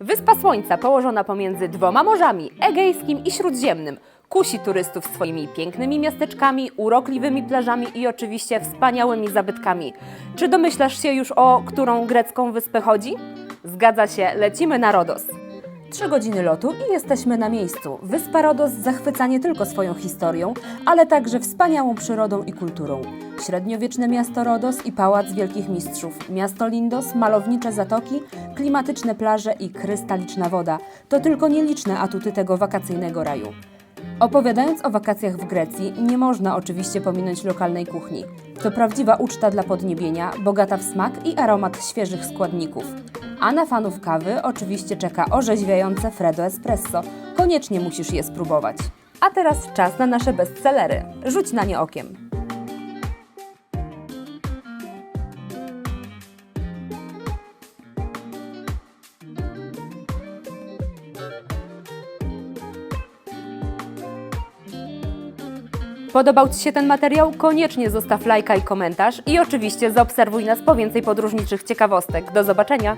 Wyspa Słońca, położona pomiędzy dwoma morzami, Egejskim i Śródziemnym, kusi turystów swoimi pięknymi miasteczkami, urokliwymi plażami i oczywiście wspaniałymi zabytkami. Czy domyślasz się już o którą grecką wyspę chodzi? Zgadza się, lecimy na Rodos. Trzy godziny lotu i jesteśmy na miejscu. Wyspa Rodos zachwyca nie tylko swoją historią, ale także wspaniałą przyrodą i kulturą. Średniowieczne miasto Rodos i Pałac Wielkich Mistrzów, miasto Lindos, malownicze zatoki, klimatyczne plaże i krystaliczna woda to tylko nieliczne atuty tego wakacyjnego raju. Opowiadając o wakacjach w Grecji, nie można oczywiście pominąć lokalnej kuchni. To prawdziwa uczta dla podniebienia, bogata w smak i aromat świeżych składników. A na fanów kawy oczywiście czeka orzeźwiające Freddo Espresso. Koniecznie musisz je spróbować. A teraz czas na nasze bestsellery. Rzuć na nie okiem. Podobał Ci się ten materiał? Koniecznie zostaw lajka i komentarz i oczywiście zaobserwuj nas po więcej podróżniczych ciekawostek. Do zobaczenia!